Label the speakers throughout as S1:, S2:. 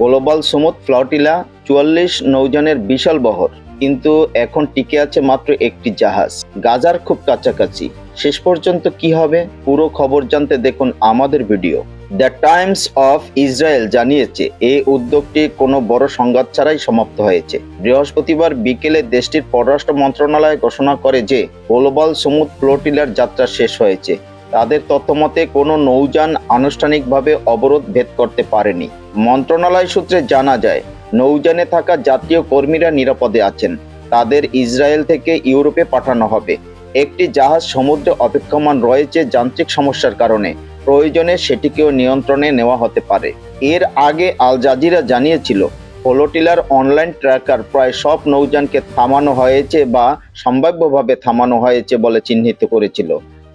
S1: Global সমুদ ফ্লটিলা চুয়াল্লিশ নৌযানের বিশাল বহর। কিন্তু এখন টিকে আছে মাত্র একটি জাহাজ। গাজার খুব কাছাকাছি। শেষ পর্যন্ত কি হবে? পুরো খবর জানতে দেখুন আমাদের video. The Times of Israel জানিয়েছে, এই উদ্যোগটি কোনো বড় সংঘাত ছাড়াই সমাপ্ত হয়েছে। বৃহস্পতিবার বিকেলে দেশটির পররাষ্ট্র মন্ত্রণালয় ঘোষণা করে যে, গ্লোবাল সমুদ ফ্লোটিলার যাত্রা শেষ হয়েছে। তাদের তথ্যমতে কোনো নৌযান আনুষ্ঠানিকভাবে অবরোধ ভেদ করতে পারেনি। মন্ত্রণালয় সূত্রে জানা যায়, নৌযানে থাকা জাতীয় কর্মীরা নিরাপদে আছেন। তাদের ইসরায়েল থেকে ইউরোপে পাঠানো হবে। একটি জাহাজ সমুদ্রে অপেক্ষমান রয়েছে যান্ত্রিক সমস্যার কারণে। প্রয়োজনে সেটিকেও নিয়ন্ত্রণে নেওয়া হতে পারে। এর আগে আল জাজিরা জানিয়েছিল, ফ্লোটিলার অনলাইন ট্র্যাকার প্রায় সব নৌযানকে থামানো হয়েছে বা সম্ভাব্যভাবে থামানো হয়েছে বলে চিহ্নিত করেছিল।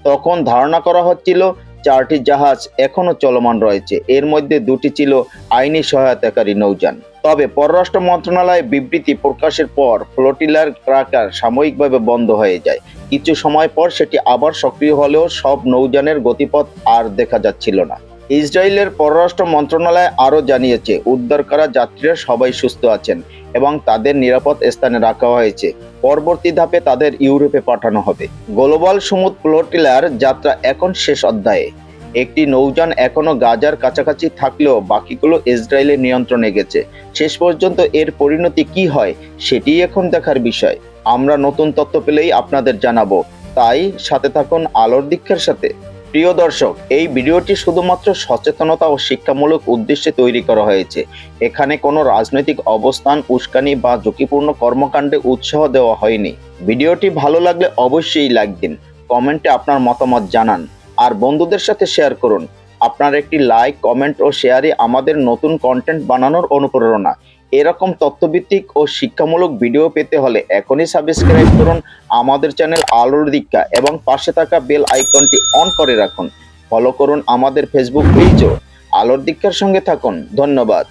S1: তখন ধারণা করা হচ্ছিল চারটি জাহাজ এখনও চলমান রয়েছে। এর মধ্যে দুটি ছিল আইনি সহায়তাকারী নৌযান। তবে পররাষ্ট্র মন্ত্রণালয় বিবৃতি প্রকাশের পর ফ্লোটিলার ট্রাকার সাময়িকভাবে বন্ধ হয়ে যায়। কিছু সময় পর সেটি আবার সক্রিয় হলেও সব নৌযানের গতিপথ আর দেখা যাচ্ছিল না। ইসরায়েলের পররাষ্ট্র মন্ত্রণালয় আরও জানিয়েছে, উদ্ধার করা যাত্রীরা সবাই সুস্থ আছেন এবং তাদের নিরাপদ স্থানে রাখা হয়েছে। পরবর্তী ধাপে তাদের ইউরোপে পাঠানো হবে। গ্লোবাল সমুদ ফ্লোটিলার যাত্রা এখন শেষ অধ্যায়ে। একটি নৌযান এখনও গাজার কাছাকাছি থাকলেও বাকিগুলো ইসরায়েলের নিয়ন্ত্রণে গেছে। শেষ পর্যন্ত এর পরিণতি কি হয় সেটি এখন দেখার বিষয়। আমরা নতুন তথ্য পেলেই আপনাদের জানাব। তাই সাথে থাকুন আলোর দীক্ষার সাথে। প্রিয় দর্শক, এই ভিডিওটি শুধুমাত্র সচেতনতা ও শিক্ষামূলক উদ্দেশ্যে তৈরি করা হয়েছে। এখানে কোনো রাজনৈতিক অবস্থান, উস্কানি বা ঝুঁকিপূর্ণ কর্মকাণ্ডে উৎসাহ দেওয়া হয়নি। ভিডিওটি ভালো লাগলে অবশ্যই লাইক দিন। কমেন্টে আপনার মতামত জানান। আর বন্ধুদের সাথে শেয়ার করুন। আপনার একটি লাইক কমেন্ট ও শেয়ারই আমাদের নতুন কন্টেন্ট বানানোর অনুপ্রেরণা। এরকম তথ্যভিত্তিক ও শিক্ষামূলক ভিডিও পেতে হলে এখনই সাবস্ক্রাইব করুন আমাদের চ্যানেল আলোর দীক্ষা এবং পাশে থাকা বেল আইকনটি অন করে রাখুন। ফলো করুন আমাদের ফেসবুক পেজও আলোর দীক্ষার সঙ্গে থাকুন। ধন্যবাদ।